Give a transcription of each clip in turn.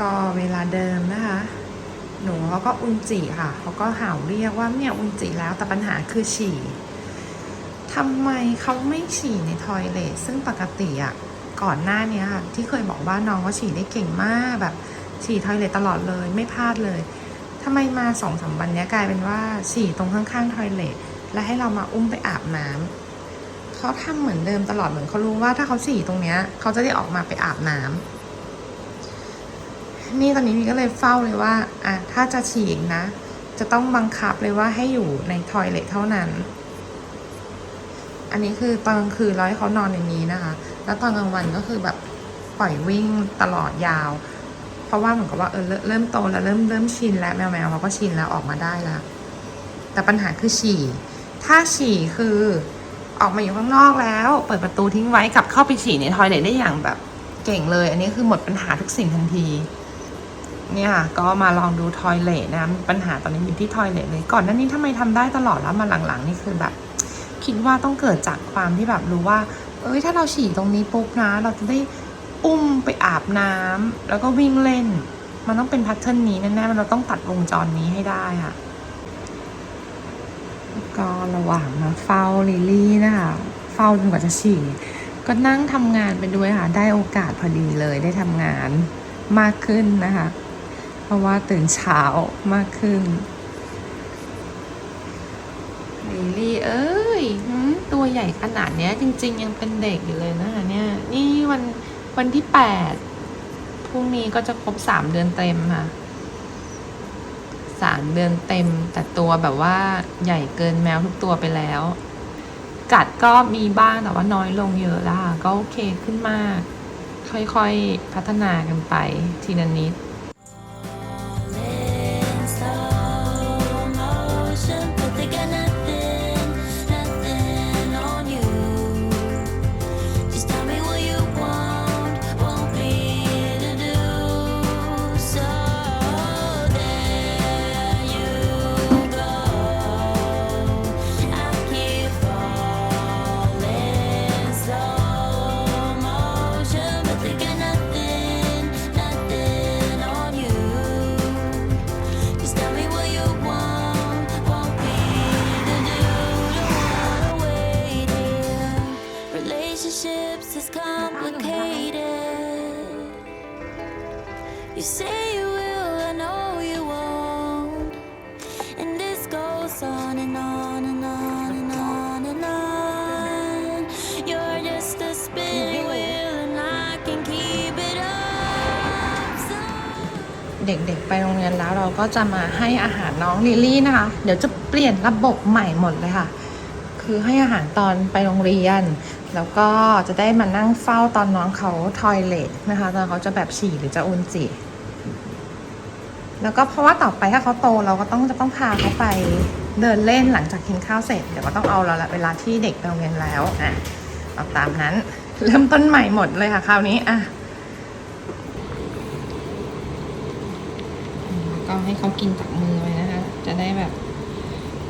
ก็เวลาเดิมนะคะ หนูเขาก็อุนจิค่ะเขาก็เห่าเรียกว่าเนี่ยอุนจิแล้วแต่ปัญหาคือฉี่ทำไมเขาไม่ฉี่ในทอยเลทซึ่งปกติอะก่อนหน้านี้ค่ะที่เคยบอกว่าน้องเขาฉี่ได้เก่งมากแบบ ฉี่ทอยเลทตลอดเลยไม่พลาดเลยทำไมมาสองสามวันเนี้ยกลายเป็นว่าฉี่ตรงข้างๆทอยเลทและให้เรามาอุ้มไปอาบน้ำเขาทำเหมือนเดิมตลอดเหมือนเขารู้ว่าถ้าเขาฉี่ตรงเนี้ยเขาจะได้ออกมาไปอาบน้ำ นี่ตอนนี้มีก็เลยเฝ้าเลยว่าอะถ้าจะฉีกนะ จะต้องบังคับเลยว่าให้อยู่ในทอยเลทเท่านั้น อันนี้คือตอนกลางคืนราให้เขานอนในนี้นะคะ แล้วตอนกลางวันก็คือแบบปล่อยวิ่งตลอดยาว เพราะว่าเหมือนกับว่าเออเริ่มเริ่มโตแล้วเริ่มเริ่มชินแล้วแมวแมวเขาก็ชินแล้วออกมาได้แล้ว แต่ปัญหาคือฉี่ ถ้าฉี่คือออกมาอยู่ข้างนอกแล้ว เปิดประตูทิ้งไว้กลับเข้าไปฉี่ในทอยเลทได้อย่างแบบเก่งเลย อันนี้คือหมดปัญหาทุกสิ่งทันที เนี่ยค่ะก็มาลองดูทอยเลทนะปัญหาตอนนี้อยู่ที่ทอยเลทเลยก่อนหน้านี้ทำไมทำได้ตลอดแล้วมาหลังๆนี่คือแบบ คิดว่าต้องเกิดจากความที่แบบรู้ว่า เอ้ยถ้าเราฉี่ตรงนี้ปุ๊บนะ เราจะได้อุ้มไปอาบน้ำแล้วก็วิ่งเล่น มันต้องเป็นแพทเทิร์นนี้แน่ๆมันเราต้องตัดวงจรนี้ให้ได้ค่ะ ก็ระหว่างมาเฝ้าลิลลี่นะคะเฝ้าจนกว่าจะฉี่ก็นั่งทำงานไปด้วยค่ะ ได้โอกาสพอดีเลยได้ทำงานมากขึ้นนะคะ เพราะว่าตื่นเช้ามากขึ้นลิลี่ เอ้ยตัวใหญ่ขนาดเนี้ย จริง ๆ ยังเป็นเด็กอยู่เลยนะคะเนี่ย นี่วันวันที่แปดพรุ่งนี้ก็จะครบสามเดือนเต็มค่ะสามเดือนเต็ม แต่ตัวแบบว่าใหญ่เกินแมวทุกตัวไปแล้ว กัดก็มีบ้างแต่ว่าน้อยลงเยอะแล้วค่ะก็โอเคขึ้นมาก ค่อยๆพัฒนากันไปทีละนิด เด็กๆไปโรงเรียนแล้วเราก็จะมาให้อาหารน้องลิลลี่นะคะ เดี๋ยวจะเปลี่ยนระบบใหม่หมดเลยค่ะ คือให้อาหารตอนไปโรงเรียน แล้วก็จะได้มานั่งเฝ้าตอนน้องเขาทอยเลทนะคะ ตอนเขาจะแบบฉี่หรือจะอุนจิแล้วก็เพราะว่าต่อไปถ้าเขาโตเราก็ต้องจะต้องพาเขาไปเดินเล่นหลังจากกินข้าวเสร็จเดี๋ยวก็ต้องเอาแล้วละเวลาที่เด็กไปโรงเรียนแล้วอะเอาตามนั้น เริ่มต้นใหม่หมดเลยค่ะคราวนี้อะ ก็ให้เขากินจากมือไว้นะคะ จะได้แบบ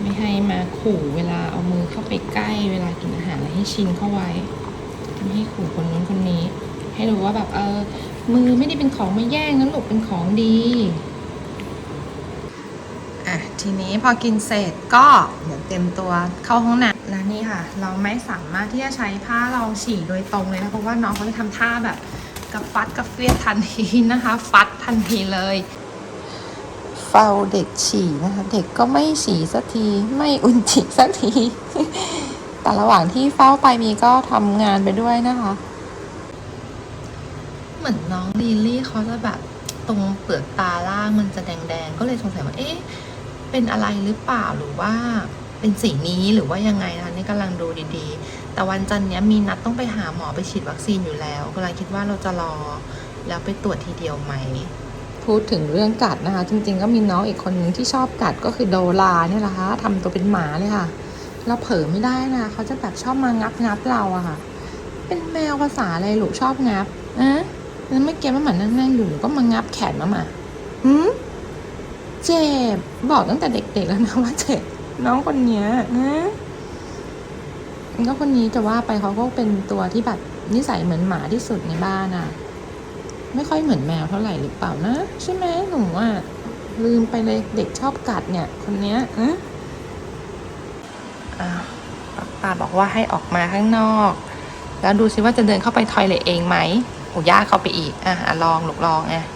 ไม่ให้มาขู่เวลาเอามือเข้าไปใกล้ เวลากินอาหารอะไรให้ชินเข้าไว้ไม่ให้ขู่คนนู้นคนนี้ ให้รู้ว่าแบบเออมือไม่ได้เป็นของมาแย่งนะลูกเป็นของดีอะทีนี้พอกินเสร็จก็เดี๋ยวเตรียมตัวเข้าห้องน้ำและนี่ค่ะ เราไม่สามารถที่จะใช้ผ้ารองฉี่โดยตรงเลยนะเพราะว่าน้องเขาจะทำท่าแบบกับฟัดกับเฟียดทันทีนะคะ ฟัดทันทีเลย เฝ้าเด็กฉี่นะคะ เด็กก็ไม่ฉี่สักทีไม่อุ่นฉี่สักที แต่ระหว่างที่เฝ้าไปมีก็ทำงานไปด้วยนะคะ เหมือนน้องลิลลี่เขาจะแบบตรงเปลือกตาล่างมันจะแดงๆ ก็เลยสงสัยว่า เอ๊ะ เป็นอะไรหรือเปล่าหรือว่าเป็นสีนี้หรือว่ายังไงนะคะนี่กำลังดูดีๆ แต่วันจันทร์นี้มีนัดต้องไปหาหมอไปฉีดวัคซีนอยู่แล้วกำลังคิดว่าเราจะรอ แล้วไปตรวจทีเดียวไหม พูดถึงเรื่องกัดนะคะ จริง ๆ ก็มีน้องอีกคนนึงที่ชอบกัดก็คือโดราเนี่ยแหละค่ะทำตัวเป็นหมาเลยค่ะ เราเผลอไม่ได้นะเขาจะแบบชอบมางับงับเราอะค่ะ เป็นแมวภาษาอะไรหลูกชอบงับอะแล้วเมื่อกี้มันหมือนนั่งๆอยู่ก็มางับแขนมาหมาหืมเจ็บบอกตั้งแต่เด็กๆแล้วนะว่าเจ็บน้องคนเนี้ยนะแล้วคนนี้จะว่าไปเขาก็เป็นตัวที่แบบนิสัยเหมือนหมาที่สุดในบ้านอะ ไม่ค่อยเหมือนแมวเท่าไหร่หรือเปล่านะ ใช่ไหมหนูอะลืมไปเลยเด็กชอบกัดเนี่ย คนเนี้ยอะอ่าป้าบอกว่าให้ออกมาข้างนอก แล้วดูซิว่าจะเดินเข้าไปทอยเลทเองไหมโอ้ย่าเข้าไปอีกอะลองลูกลองอะ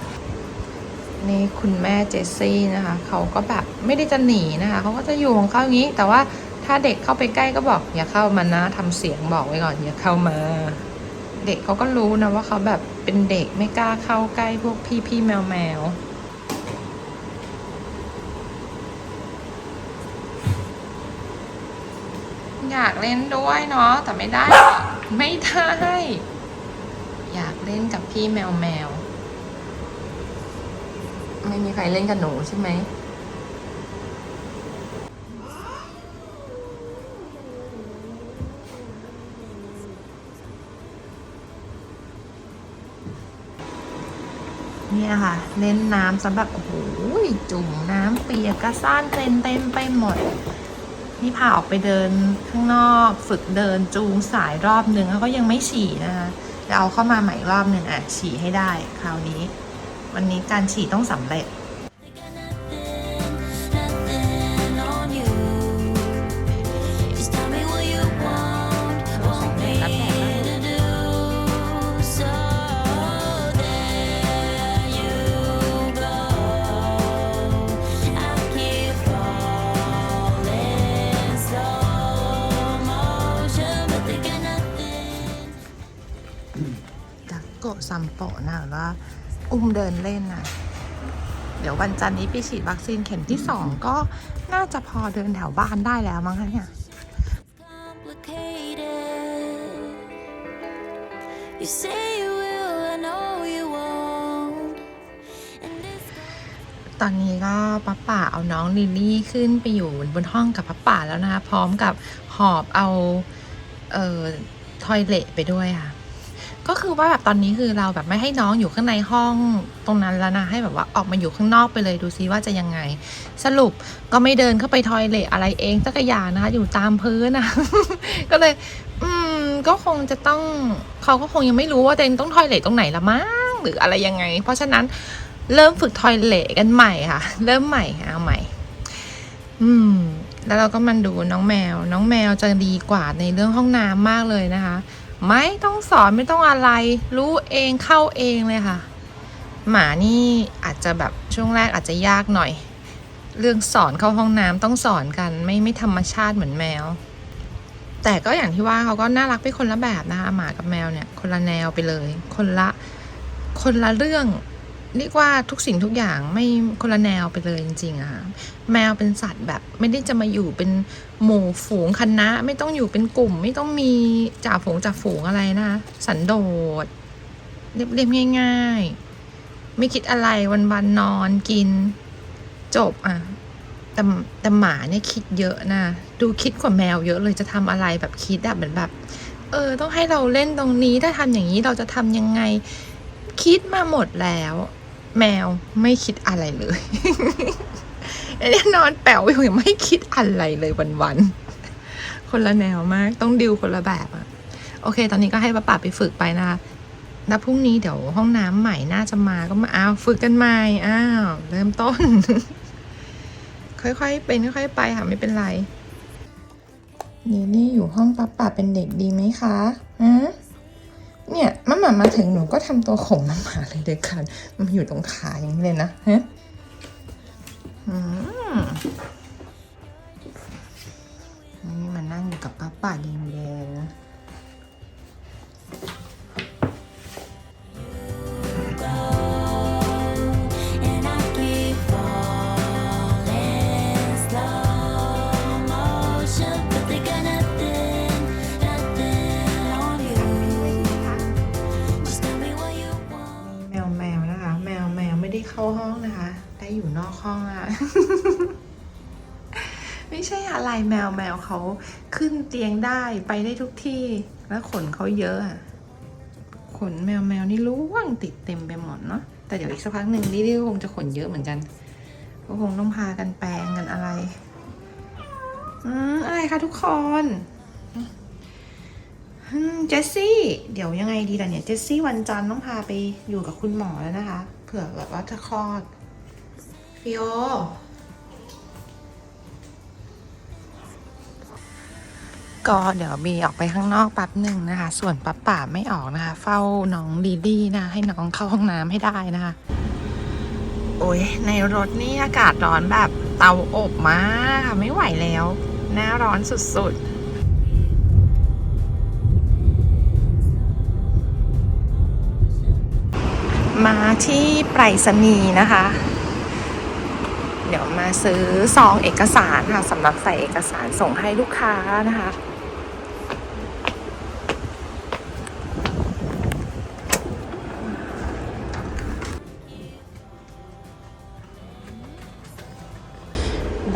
นี่คุณแม่เจสซี่นะคะเขาก็แบบไม่ได้จะหนีนะคะเขาก็จะอยู่ของเขาอย่างนี้ แต่ว่าถ้าเด็กเข้าไปใกล้ก็บอกอย่าเข้ามานะทำเสียงบอกไว้ก่อนอย่าเข้ามา เด็กเขาก็รู้นะว่าเขาแบบเป็นเด็กไม่กล้าเข้าใกล้พวกพี่พี่แมวแมวอยากเล่นด้วยเนาะแต่ไม่ได้ ไม่ได้อยากเล่นกับพี่แมวแมว ไม่มีใครเล่นกับหนูใช่ไหม เนี่ยค่ะเล่นน้ำสำหรับโอ้โหจุ่มน้ำเปียกกระซ่านเต็มเต็มไปหมดนี่พาออกไปเดินข้างนอกฝึกเดินจูงสายรอบหนึ่งแล้วก็ยังไม่ฉี่นะคะจะเอาเข้ามาใหม่อีกรอบหนึ่งอะฉี่ให้ได้คราวนี้ วันนี้การฉี่ต้องสำเร็จ โกะซัมโปะนะหรือว่าอุ้มเดินเล่นนะเดี๋ยววันจันทร์นี้ไปฉีดวัคซีนเข็มที่สองก็น่าจะพอเดินแถวบ้านได้แล้วมั้งคะเนี่ย complicated. You say you will, I know you won't. And this ตอนนี้ก็ป้าป่าเอาน้องลิลลี่ขึ้นไปอยู่บนห้องกับป้าป่าแล้วนะคะ พร้อมกับหอบเอา เอ่อ ทอยเลทไปด้วยค่ะ ก็คือว่าแบบตอนนี้คือเราแบบไม่ให้น้องอยู่ข้างในห้องตรงนั้นแล้วนะให้แบบว่าออกมาอยู่ข้างนอกไปเลยดูซิว่าจะยังไง สรุปก็ไม่เดินเข้าไปทอยเลทอะไรเองสักอย่างนะคะอยู่ตามพื้นนะก็เลย อืมก็คงจะต้องเขาก็คงยังไม่รู้ว่าตัวเองต้องทอยเลทตรงไหนละมั้งหรืออะไรยังไง เพราะฉะนั้นเริ่มฝึกทอยเลทกันใหม่ค่ะ เริ่มใหม่เอาใหม่ อืม แล้วเราก็มันดูน้องแมว น้องแมวจะดีกว่าในเรื่องห้องน้ำมากเลยนะคะ ไม่ต้องสอนไม่ต้องอะไร รู้เองเข้าเองเลยค่ะ หมานี่อาจจะแบบช่วงแรกอาจจะยากหน่อย เรื่องสอนเข้าห้องน้ำต้องสอนกันไม่ไม่ธรรมชาติเหมือนแมว แต่ก็อย่างที่ว่าเขาก็น่ารักไปคนละแบบนะคะหมากับแมวเนี่ย คนละแนวไปเลย คนละคนละเรื่องเรียกว่าทุกสิ่งทุกอย่างไม่คนละแนวไปเลยจริงๆอะค่ะแมวเป็นสัตว์แบบไม่ได้จะมาอยู่เป็น หมู่ฝูงคณะไม่ต้องอยู่เป็นกลุ่ม ไม่ต้องมีจ่าฝูงจ่าฝูงอะไรนะ สันโดษเรียบๆง่าย ๆ ไม่คิดอะไรวันๆนนอนกิน จบอะแต่แต่หมาเนี่ยคิดเยอะนะ ดูคิดกว่าแมวเยอะเลยจะทำอะไรแบบคิดอะเหมือนแบบ เออ ต้องให้เราเล่นตรงนี้ถ้าทำอย่างนี้เราจะทำยังไง คิดมาหมดแล้ว แมวไม่คิดอะไรเลย ไอ้เนี่ยนอนแป๋วอยู่ยังไม่คิดอะไรเลยวันๆ คนละแนวมาก ต้องดิวคนละแบบอะโอเค ตอนนี้ก็ให้ป้าป่าไปฝึกไปนะคะแล้วพรุ่งนี้เดี๋ยวห้องน้ำใหม่น่าจะมาก็มาอ้าวฝึกกันใหม่อ้าวเริ่มต้น ค่อยๆเป็นค่อยๆไปค่ะไม่เป็นไรนี่นี่อยู่ห้องป้าป่าเป็นเด็กดีไหมคะฮะเนี่ยมาหมามาถึงหนูก็ทำตัวข่มมาหมาเลยเด็กคันมันอยู่ตรงขาอย่างนี้เลยนะฮะ นี่มานั่งอยู่กับป้าป่าแดงๆนะได้เข้าห้องนะคะ ได้อยู่นอกห้องอะ ไม่ใช่อะไรแมวแมวเขาขึ้นเตียงได้ไปได้ทุกที่ แล้วขนเขาเยอะอะขนแมวแมวนี่ร่วงติดเต็มไปหมดเนาะแต่เดี๋ยวอีกสักพักหนึ่งลิลลี่ก็คงจะขนเยอะเหมือนกันก็คงต้องพากันแปลงกันอะไรอืมอะไรคะทุกคนเจสซี่ เดี๋ยวยังไงดีล่ะเนี่ย เจสซี่วันจันทร์ต้องพาไปอยู่กับคุณหมอแล้วนะคะ เผื่อแบบว่าจะคลอดฟิโอ ก็เดี๋ยวบีออกไปข้างนอกแป๊บหนึ่งนะคะ ส่วนป๊าป่าไม่ออกนะคะ เฝ้าน้องดีดีนะ ให้น้องเข้าห้องน้ำให้ได้นะคะ โอ้ยในรถนี่อากาศร้อนแบบเตาอบมากค่ะไม่ไหวแล้วหน้าร้อนสุดๆมาที่ไปรษณีย์นะคะ เดี๋ยวมาซื้อซองเอกสารค่ะสำหรับใส่เอกสารส่งให้ลูกค้านะคะ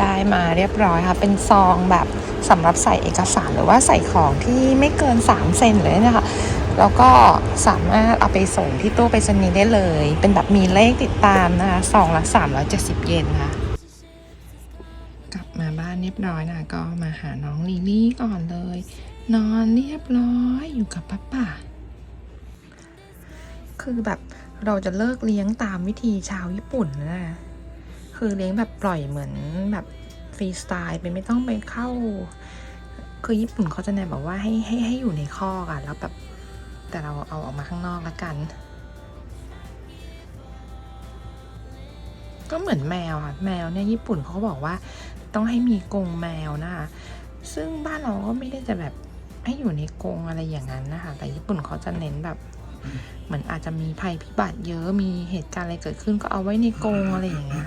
ได้มาเรียบร้อยค่ะ เป็นซองแบบสำหรับใส่เอกสารหรือว่าใส่ของที่ไม่เกิน 3 เซนเลยนะคะ แล้วก็สามารถเอาไปส่งที่ตู้ไปรษณีย์ได้เลย เป็นแบบมีเลขติดตามนะคะซองละ370 เยนค่ะ กลับมาบ้านเรียบร้อยนะก็มาหาน้องลิลี่ก่อนเลย นอนเรียบร้อยอยู่กับป้าป่าคือแบบเราจะเลิกเลี้ยงตามวิธีชาวญี่ปุ่นนะ คือเลี้ยงแบบปล่อยเหมือนแบบฟรีสไตล์เป็นไม่ต้องไปเข้า คือญี่ปุ่นเขาจะแนะแบบว่าให้ให้ให้อยู่ในคอกอะแล้วแบบแต่เราเอาออกมาข้างนอกและกัน ก็เหมือนแมวค่ะแมวเนี่ยญี่ปุ่นเขาบอกว่าต้องให้มีกรงแมวนะคะซึ่งบ้านเราก็ไม่ได้จะแบบให้อยู่ในกรงอะไรอย่างนั้นนะคะ แต่ญี่ปุ่นเขาจะเน้นแบบเหมือนอาจจะมีภัยพิบัติเยอะมีเหตุการณ์อะไรเกิดขึ้นก็เอาไว้ในกรงอะไรอย่างเงี้ย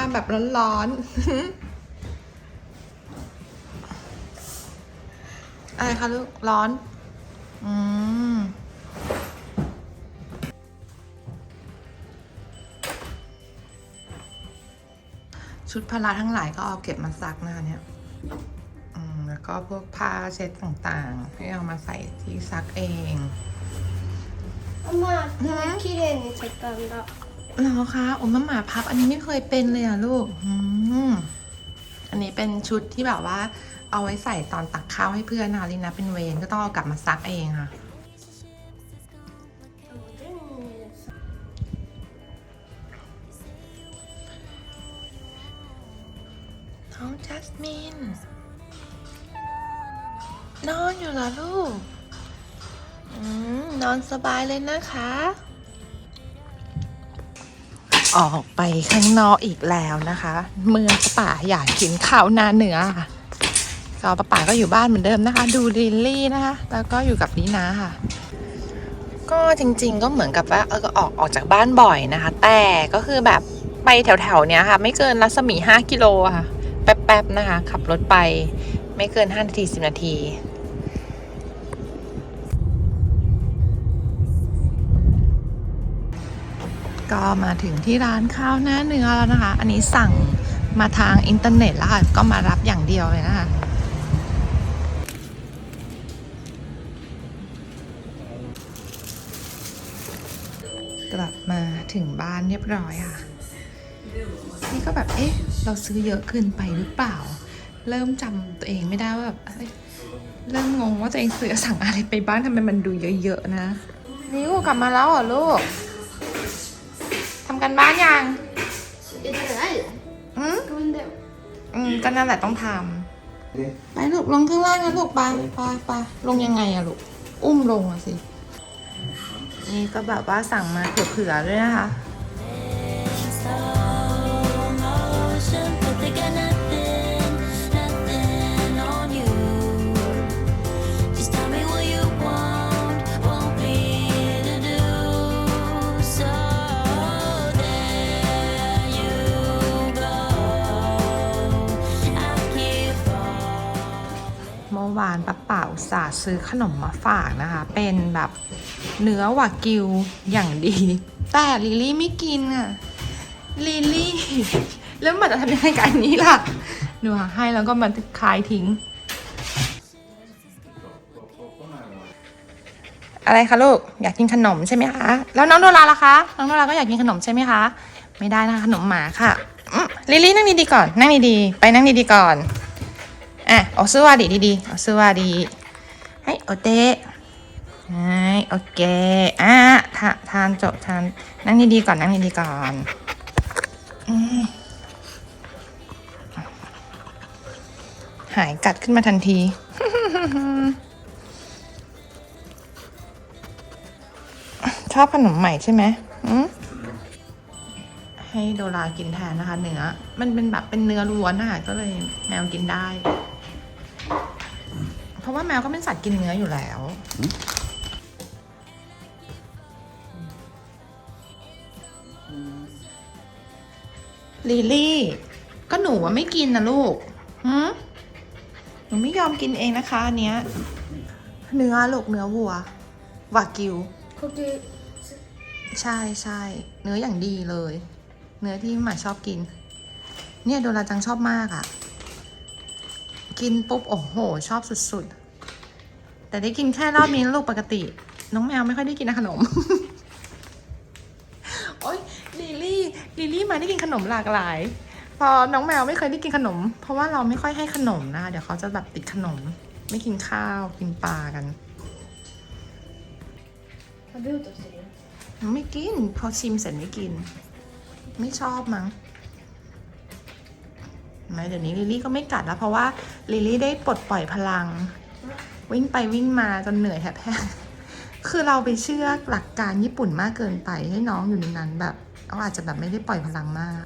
มาแบบร้อนๆ อะไรคะลูก ร้อน อืมชุดพละทั้งหลายก็เอาเก็บมาซักหน้าเนี่ยแล้วก็พวกผ้าเช็ดต่างๆให้เอามาใส่ที่ซักเอง엄마기레내잠깐만 หรอคะโอ้มาหมาพับ อันนี้ไม่เคยเป็นเลยอะลูกอันนี้เป็นชุดที่แบบว่า เอาไว้ใส่ตอนตักข้าวให้เพื่อนนะลินะเป็นเวรก็ต้องเอากลับมาซักเองค่ะน้องจัสมินนอนอยู่เหรอลูกนอนสบายเลยนะคะ ออกไปข้างนอกอีกแล้วนะคะ เมื่อป่าอยากกินข้าวหน้าเนื้อค่ะก็ป้าป่าก็อยู่บ้านเหมือนเดิมนะคะ ดูลิลลี่นะคะ แล้วก็อยู่กับนีนาค่ะ ก็จริง ๆ ก็เหมือนกับว่าเออก็ออกออกจากบ้านบ่อยนะคะ แต่ก็คือแบบไปแถวๆเนี้ยค่ะ ไม่เกินรัศมี 5 กิโลค่ะ แป๊บๆนะคะ ขับรถไปไม่เกิน 5 นาที 10 นาที ก็มาถึงที่ร้านข้าวหน้าเนื้อแล้วนะคะ อันนี้สั่งมาทางอินเทอร์เน็ตแล้วค่ะ ก็มารับอย่างเดียวเลยนะคะ กลับมาถึงบ้านเรียบร้อยค่ะ นี่ก็แบบ เอ๊ะ เราซื้อเยอะเกินไปหรือเปล่า เริ่มจำตัวเองไม่ได้ว่าแบบเริ่มงงว่าตัวเองซื้อสั่งอะไรไปบ้างทำไมมันดูเยอะๆนะ นิวกลับมาแล้วเหรอลูก กันบ้านยังอืมอืมก็นั่นแหละต้องทำไปลูกลงข้างล่างนะลูกไปไปไปลงยังไงอะลูก อุ้มลงอะสิ นี่ก็แบบว่าสั่งมาเผื่อๆด้วยนะคะานป้าป่าสาซื้อขนมมาฝากนะคะ เป็นแบบเนื้อวากิวอย่างดี แต่ลิลี่ไม่กินอะลิลี่แล้วมันจะทำยังไงกับอันนี้ล่ะหนูหาให้แล้วก็มาคลายทิ้ง อะไรคะลูกอยากกินขนมใช่ไหมคะแล้วน้องโนราล่ะคะน้องโนราก็อยากกินขนมใช่ไหมคะ ไม่ได้นะคะขนมหมาค่ะลิลลี่นั่งดีๆก่อน นั่งดีๆไปนั่งดีๆก่อน อะเอาสวัสดีดีๆเอาสวัสดีให้โอเตะให้โอเคอะทาทานจบทานนั่งดีๆก่อนนั่งดีๆก่อนอหายกัดขึ้นมาทันที ชอบขนมใหม่ใช่ไหมอืมให้โดรากินแทนนะคะ เนื้อ มันเป็นแบบเป็นเนื้อล้วนนะคะก็เลยแมวกินได้ เพราะว่าแมวก็เป็นสัตว์กินเนื้ออยู่แล้ว ลิลลี่ ก็หนูว่าไม่กินนะลูกหืมหนูไม่ยอมกินเองนะคะอันเนี้ย เนื้อลูกเนื้อวัว วากิวこれใช่ใช่เนื้ออย่างดีเลย เนื้อที่หมาชอบกิน เนี่ยโดราจังชอบมากอะ่ะ กินปุ๊บ โอ้โห ชอบสุดๆ แต่ได้กินแค่รอบนี้ลูกปกติ น้องแมวไม่ค่อยได้กินขนม โอ๊ยลิลี่ลิลี่มาได้กินขนมหลากหลาย พอน้องแมวไม่เคยได้กินขนม เพราะว่าเราไม่ค่อยให้ขนมนะ เดี๋ยวเขาจะแบบติดขนม ไม่กินข้าวกินปลากันไม่กินพอชิมเสร็จไม่กิน ไม่ชอบมั้ง ไม่เดี๋ยวนี้ลิลลี่ก็ไม่กัดแล้ว เพราะว่าลิลลี่ได้ปลดปล่อยพลัง วิ่งไปวิ่งมาจนเหนื่อยแทบแห้คือเราไปเชื่อหลักการญี่ปุ่นมากเกินไปให้น้องอยู่ในนั้นแบบเขาอาจจะแบบไม่ได้ปล่อยพลังมาก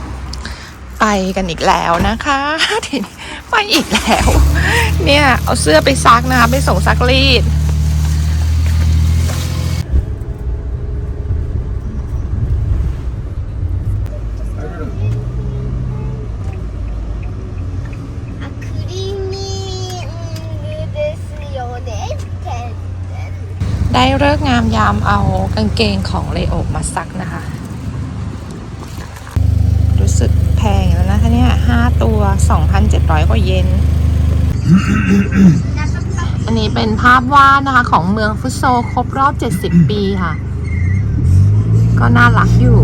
ไปกันอีกแล้วนะคะทีนี้ไปอีกแล้ว เนี่ยเอาเสื้อไปซักนะคะไปส่งซักรีด ได้เลิกงามยามเอากางเกงของเลโอมาซักนะคะ รู้สึกแพงแล้วนะคะเนี่ยห้าตัว 2,700 กว่าเยนอันนี้เป็นภาพวาดนะคะ ของเมืองฟุตโซครบรอบ 70 ปีค่ะ ก็น่ารักอยู่